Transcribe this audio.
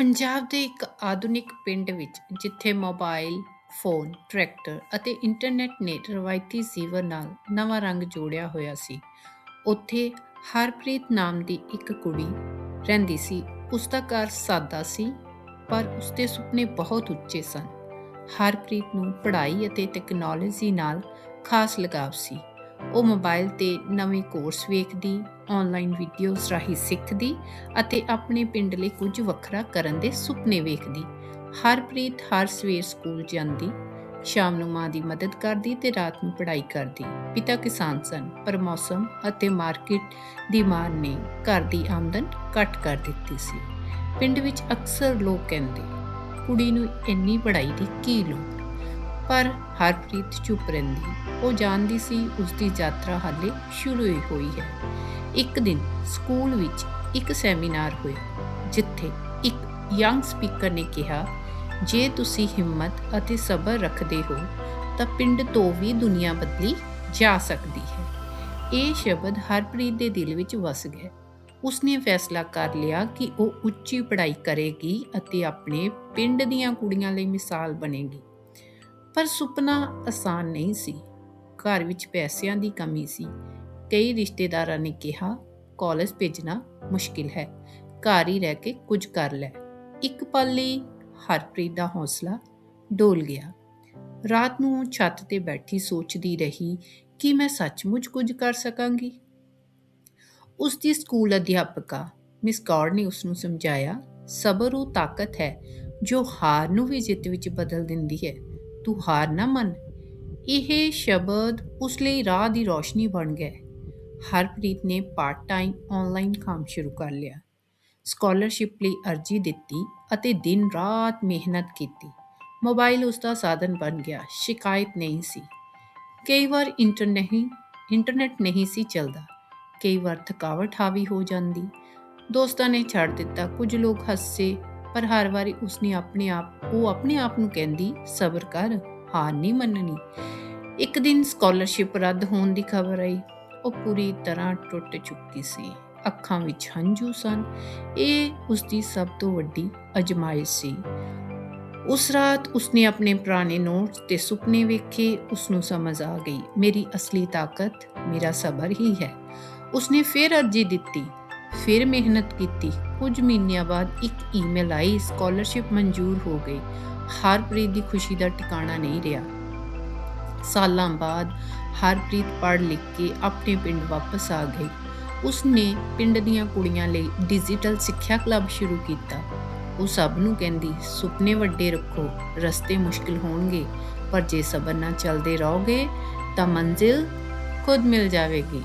ਪੰਜਾਬ ਦੇ ਇੱਕ ਆਧੁਨਿਕ ਪਿੰਡ ਵਿੱਚ, ਜਿੱਥੇ ਮੋਬਾਈਲ, ਫੋਨ, ਟਰੈਕਟਰ ਅਤੇ ਇੰਟਰਨੈਟ ਨੇ ਰਵਾਇਤੀ ਜੀਵਨ ਨਾਲ ਨਵਾਂ ਰੰਗ ਜੋੜਿਆ ਹੋਇਆ ਸੀ। ਉੱਥੇ ਹਰਪ੍ਰੀਤ ਨਾਮ ਦੀ ਇੱਕ ਕੁੜੀ ਰਹਿੰਦੀ ਸੀ। ਉਸ ਦਾ ਘਰ ਸਾਦਾ ਸੀ, ਪਰ ਉਸ ਦੇ ਸੁਪਨੇ ਬਹੁਤ ਉੱਚੇ ਸਨ। ਹਰਪ੍ਰੀਤ ਨੂੰ ਪੜ੍ਹਾਈ ਅਤੇ ਟੈਕਨੋਲੋਜੀ ਨਾਲ ਖਾਸ ਲਗਾਵ ਸੀ। ਉਹ ਮੋਬਾਈਲ ਤੇ ਨਵੇਂ ਕੋਰਸ ਵੇਖਦੀ ਆਨਲਾਈਨ ਵੀਡੀਓਜ਼ ਰਾਹੀਂ ਸਿੱਖਦੀ ਅਤੇ ਆਪਣੇ ਪਿੰਡ ਲਈ ਕੁਝ ਵੱਖਰਾ ਕਰਨ ਦੇ ਸੁਪਨੇ ਵੇਖਦੀ। ਹਰਪ੍ਰੀਤ ਹਰ ਸਵੇਰ ਸਕੂਲ ਜਾਂਦੀ, ਸ਼ਾਮ ਨੂੰ ਮਾਂ ਦੀ ਮਦਦ ਕਰਦੀ ਤੇ ਰਾਤ ਨੂੰ ਪੜ੍ਹਾਈ ਕਰਦੀ। ਪਿਤਾ ਕਿਸਾਨ ਸਨ, ਪਰ ਮੌਸਮ ਅਤੇ ਮਾਰਕੀਟ ਦੀ ਮਾਰ ਨੇ ਘਰ ਦੀ ਆਮਦਨ ਘੱਟ ਕਰ ਦਿੱਤੀ ਸੀ। ਪਿੰਡ ਵਿੱਚ ਅਕਸਰ ਲੋਕ ਕਹਿੰਦੇ, ਕੁੜੀ ਨੂੰ ਇੰਨੀ ਪੜ੍ਹਾਈ ਦੀ ਕੀ ਲੋੜ? ਪਰ ਹਰਪ੍ਰੀਤ ਚੁੱਪ ਰਹਿੰਦੀ। ਉਹ ਜਾਣਦੀ ਸੀ ਉਸ ਦੀ ਯਾਤਰਾ ਹਾਲੇ ਸ਼ੁਰੂ ਹੀ ਹੋਈ ਹੈ। ਇੱਕ ਦਿਨ ਸਕੂਲ ਵਿੱਚ ਇੱਕ ਸੈਮੀਨਾਰ ਹੋਇਆ, ਜਿੱਥੇ ਇੱਕ ਯੰਗ ਸਪੀਕਰ ਨੇ ਕਿਹਾ, ਜੇ ਤੁਸੀਂ ਹਿੰਮਤ ਅਤੇ ਸਬਰ ਰੱਖਦੇ ਹੋ, ਤਾਂ ਪਿੰਡ ਤੋਂ ਵੀ ਦੁਨੀਆ ਬਦਲੀ ਜਾ ਸਕਦੀ ਹੈ। ਇਹ ਸ਼ਬਦ ਹਰਪ੍ਰੀਤ ਦੇ ਦਿਲ ਵਿੱਚ ਵਸ ਗਿਆ। ਉਸਨੇ ਫੈਸਲਾ ਕਰ ਲਿਆ ਕਿ ਉਹ ਉੱਚੀ ਪੜ੍ਹਾਈ ਕਰੇਗੀ ਅਤੇ ਆਪਣੇ ਪਿੰਡ ਦੀਆਂ ਕੁੜੀਆਂ ਲਈ ਮਿਸਾਲ ਬਣੇਗੀ। ਪਰ ਸੁਪਨਾ ਆਸਾਨ ਨਹੀਂ ਸੀ। ਘਰ ਵਿੱਚ ਪੈਸਿਆਂ ਦੀ ਕਮੀ ਸੀ। ਕਈ ਰਿਸ਼ਤੇਦਾਰਾਂ ਨੇ ਕਿਹਾ, ਕਾਲਜ ਭੇਜਣਾ ਮੁਸ਼ਕਿਲ ਹੈ। ਘਰ ਹੀ ਰਹਿ ਕੇ ਕੁਝ ਕਰ ਲੈ। ਇੱਕ ਪਲ ਲਈ ਹਰਪ੍ਰੀਤ ਦਾ ਹੌਸਲਾ ਡੋਲ ਗਿਆ। ਰਾਤ ਨੂੰ ਛੱਤ ਤੇ ਬੈਠੀ ਸੋਚਦੀ ਰਹੀ ਕਿ ਮੈਂ ਸੱਚਮੁੱਚ ਕੁਝ ਕਰ ਸਕਾਂਗੀ। ਉਸ ਦੀ ਸਕੂਲ ਅਧਿਆਪਕਾ ਮਿਸ ਗੌਡ ਨੇ ਉਸ ਨੂੰ ਸਮਝਾਇਆ, ਸਬਰ ਉਹ ਤਾਕਤ ਹੈ ਜੋ ਹਾਰ ਨੂੰ ਵੀ ਜਿੱਤ ਵਿੱਚ ਬਦਲ ਦਿੰਦੀ ਹੈ। ਤੂੰ ਹਾਰ ਨਾ ਮੰਨ। ਇਹ ਸ਼ਬਦ ਉਸ ਲਈ ਰਾਹ ਦੀ ਰੋਸ਼ਨੀ ਬਣ ਗਏ। ਹਰਪ੍ਰੀਤ ਨੇ ਪਾਰਟ ਟਾਈਮ ਆਨਲਾਈਨ ਕੰਮ ਸ਼ੁਰੂ ਕਰ ਲਿਆ। ਸਕਾਲਰਸ਼ਿਪ ਲਈ ਅਰਜ਼ੀ ਦਿੱਤੀ ਅਤੇ ਦਿਨ ਰਾਤ ਮਿਹਨਤ ਕੀਤੀ। ਮੋਬਾਈਲ ਉਸ ਦਾ ਸਾਧਨ ਬਣ ਗਿਆ, ਸ਼ਿਕਾਇਤ ਨਹੀਂ ਸੀ। ਕਈ ਵਾਰ ਇੰਟਰਨੈਟ ਨਹੀਂ ਇੰਟਰਨੈਟ ਨਹੀਂ ਸੀ ਚੱਲਦਾ। ਕਈ ਵਾਰ ਥਕਾਵਟ ਹਾਵੀ ਹੋ ਜਾਂਦੀ। ਦੋਸਤਾਂ ਨੇ ਛੱਡ ਦਿੱਤਾ, ਕੁਝ ਲੋਕ ਹੱਸੇ ਪਰ ਹਰ ਵਾਰੀ ਉਸਨੇ ਆਪਣੇ ਆਪ, ਉਹ ਆਪਣੇ ਆਪ ਨੂੰ ਕਹਿੰਦੀ, ਸਬਰ ਕਰ, ਹਾਰ ਨਹੀਂ ਮੰਨਣੀ। ਇੱਕ ਦਿਨ ਸਕਾਲਰਸ਼ਿਪ ਰੱਦ ਹੋਣ ਦੀ ਖਬਰ ਆਈ। ਉਹ ਪੂਰੀ ਤਰ੍ਹਾਂ ਟੁੱਟ ਚੁੱਕੀ ਸੀ। ਅੱਖਾਂ ਵਿੱਚ ਹੰਝੂ ਸਨ। ਇਹ ਉਸ ਦੀ ਸਭ ਤੋਂ ਵੱਡੀ ਅਜਮਾਇਸ਼ ਸੀ। ਉਸ ਰਾਤ ਉਸਨੇ ਆਪਣੇ ਪੁਰਾਣੇ ਨੋਟਸ ਤੇ ਸੁਪਨੇ ਵੇਖੇ। ਉਸ ਨੂੰ ਸਮਝ ਆ ਗਈ, ਮੇਰੀ ਅਸਲੀ ਤਾਕਤ, ਮੇਰਾ ਸਬਰ ਹੀ ਹੈ। ਉਸਨੇ ਫਿਰ ਅਰਜ਼ੀ ਦਿੱਤੀ, ਫਿਰ ਮਿਹਨਤ ਕੀਤੀ। ਕੁਝ ਮਹੀਨਿਆਂ ਬਾਅਦ ਇੱਕ ਈਮੇਲ ਆਈ ਸਕਾਲਰਸ਼ਿਪ ਮਨਜ਼ੂਰ ਹੋ ਗਈ। ਹਰਪ੍ਰੀਤ ਦੀ ਖੁਸ਼ੀ ਦਾ ਟਿਕਾਣਾ ਨਹੀਂ ਰਿਹਾ। ਸਾਲਾਂ ਬਾਅਦ ਹਰਪ੍ਰੀਤ ਪੜ੍ਹ ਲਿਖ ਕੇ ਆਪਣੇ ਪਿੰਡ ਵਾਪਸ ਆ ਗਈ। ਉਸਨੇ ਪਿੰਡ ਦੀਆਂ ਕੁੜੀਆਂ ਲਈ ਡਿਜੀਟਲ ਸਿੱਖਿਆ ਕਲੱਬ ਸ਼ੁਰੂ ਕੀਤਾ। ਉਹ ਸਭ ਨੂੰ ਕਹਿੰਦੀ, ਸੁਪਨੇ ਵੱਡੇ ਰੱਖੋ, ਰਸਤੇ ਮੁਸ਼ਕਿਲ ਹੋਣਗੇ, ਪਰ ਜੇ ਸਬਰ ਨਾਲ ਚੱਲਦੇ ਰਹੋਗੇ, ਤਾਂ ਮੰਜ਼ਿਲ ਖੁਦ ਮਿਲ ਜਾਵੇਗੀ।